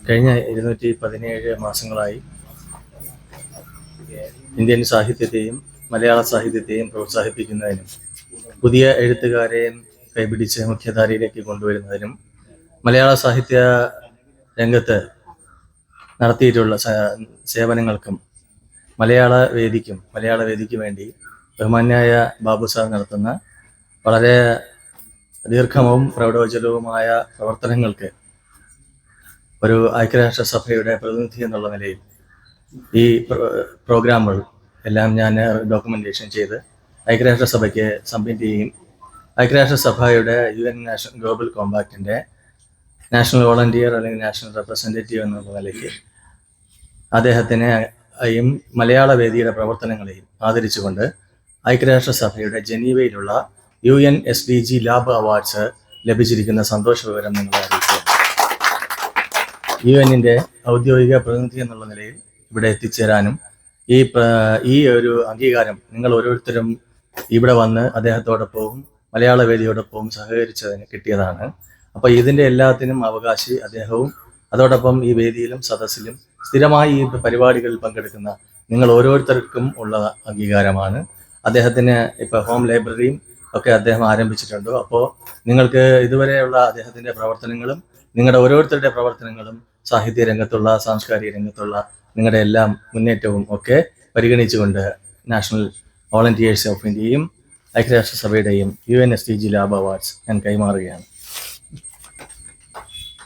കഴിഞ്ഞ ഇരുന്നൂറ്റി പതിനേഴ് മാസങ്ങളായി ഇന്ത്യൻ സാഹിത്യത്തെയും മലയാള സാഹിത്യത്തെയും പ്രോത്സാഹിപ്പിക്കുന്നതിനും പുതിയ എഴുത്തുകാരെയും കൈപിടിച്ച് മുഖ്യധാരയിലേക്ക് കൊണ്ടുവരുന്നതിനും മലയാള സാഹിത്യ രംഗത്ത് നടത്തിയിട്ടുള്ള സേവനങ്ങൾക്കും മലയാള വേദിക്കും മലയാള വേദിക്ക് വേണ്ടി ബഹുമാന്യായ ബാബു സാർ നടത്തുന്ന വളരെ ദീർഘവും പ്രൗഢോജ്വലവുമായ പ്രവർത്തനങ്ങൾക്ക് ഒരു ഐക്യരാഷ്ട്രസഭയുടെ പ്രതിനിധി എന്നുള്ള നിലയിൽ ഈ പ്രോഗ്രാമുകൾ എല്ലാം ഞാൻ ഡോക്യുമെന്റേഷൻ ചെയ്ത് ഐക്യരാഷ്ട്രസഭയ്ക്ക് സബ്മിറ്റ് ചെയ്യും. ഐക്യരാഷ്ട്രസഭയുടെ യു എൻ നാഷണൽ ഗ്ലോബൽ കോമ്പാക്റ്റിന്റെ നാഷണൽ വോളണ്ടിയർ അല്ലെങ്കിൽ നാഷണൽ റെപ്രസെന്റേറ്റീവ് എന്നുള്ള നിലയ്ക്ക് അദ്ദേഹത്തിനെ യും മലയാള വേദിയുടെ പ്രവർത്തനങ്ങളെയും ആദരിച്ചുകൊണ്ട് ഐക്യരാഷ്ട്രസഭയുടെ ജനീവയിലുള്ള U N S D G lab awards ലഭിച്ചിരിക്കുന്ന സന്തോഷ വിവരം നിങ്ങളെ യു എന്നിന്റെ ഔദ്യോഗിക പ്രതിനിധി എന്നുള്ള നിലയിൽ ഇവിടെ എത്തിച്ചേരാനും ഈ ഈ ഒരു അംഗീകാരം നിങ്ങൾ ഓരോരുത്തരും ഇവിടെ വന്ന് അദ്ദേഹത്തോടൊപ്പവും മലയാള വേദിയോടൊപ്പവും സഹകരിച്ചതിന് കിട്ടിയതാണ്. അപ്പോൾ ഇതിന്റെ എല്ലാത്തിനും അവകാശി അദ്ദേഹവും അതോടൊപ്പം ഈ വേദിയിലും സദസ്സിലും സ്ഥിരമായി ഈ പരിപാടികളിൽ പങ്കെടുക്കുന്ന നിങ്ങൾ ഓരോരുത്തർക്കും ഉള്ള അംഗീകാരമാണ്. അദ്ദേഹത്തിന് ഇപ്പോൾ ഹോം ലൈബ്രറിയും ഒക്കെ അദ്ദേഹം ആരംഭിച്ചിട്ടുണ്ട്. അപ്പോൾ നിങ്ങൾക്ക് ഇതുവരെയുള്ള അദ്ദേഹത്തിന്റെ പ്രവർത്തനങ്ങളും നിങ്ങളുടെ ഓരോരുത്തരുടെ പ്രവർത്തനങ്ങളും സാഹിത്യ രംഗത്തുള്ള സാംസ്കാരിക രംഗത്തുള്ള നിങ്ങളുടെ എല്ലാം മുന്നേറ്റവും ഒക്കെ പരിഗണിച്ചുകൊണ്ട് നാഷണൽ വോളണ്ടിയേഴ്സ് ഓഫ് ഇന്ത്യയും ഐക്യരാഷ്ട്രസഭയുടെയും U N S T G lab awards ഞാൻ കൈമാറുകയാണ്.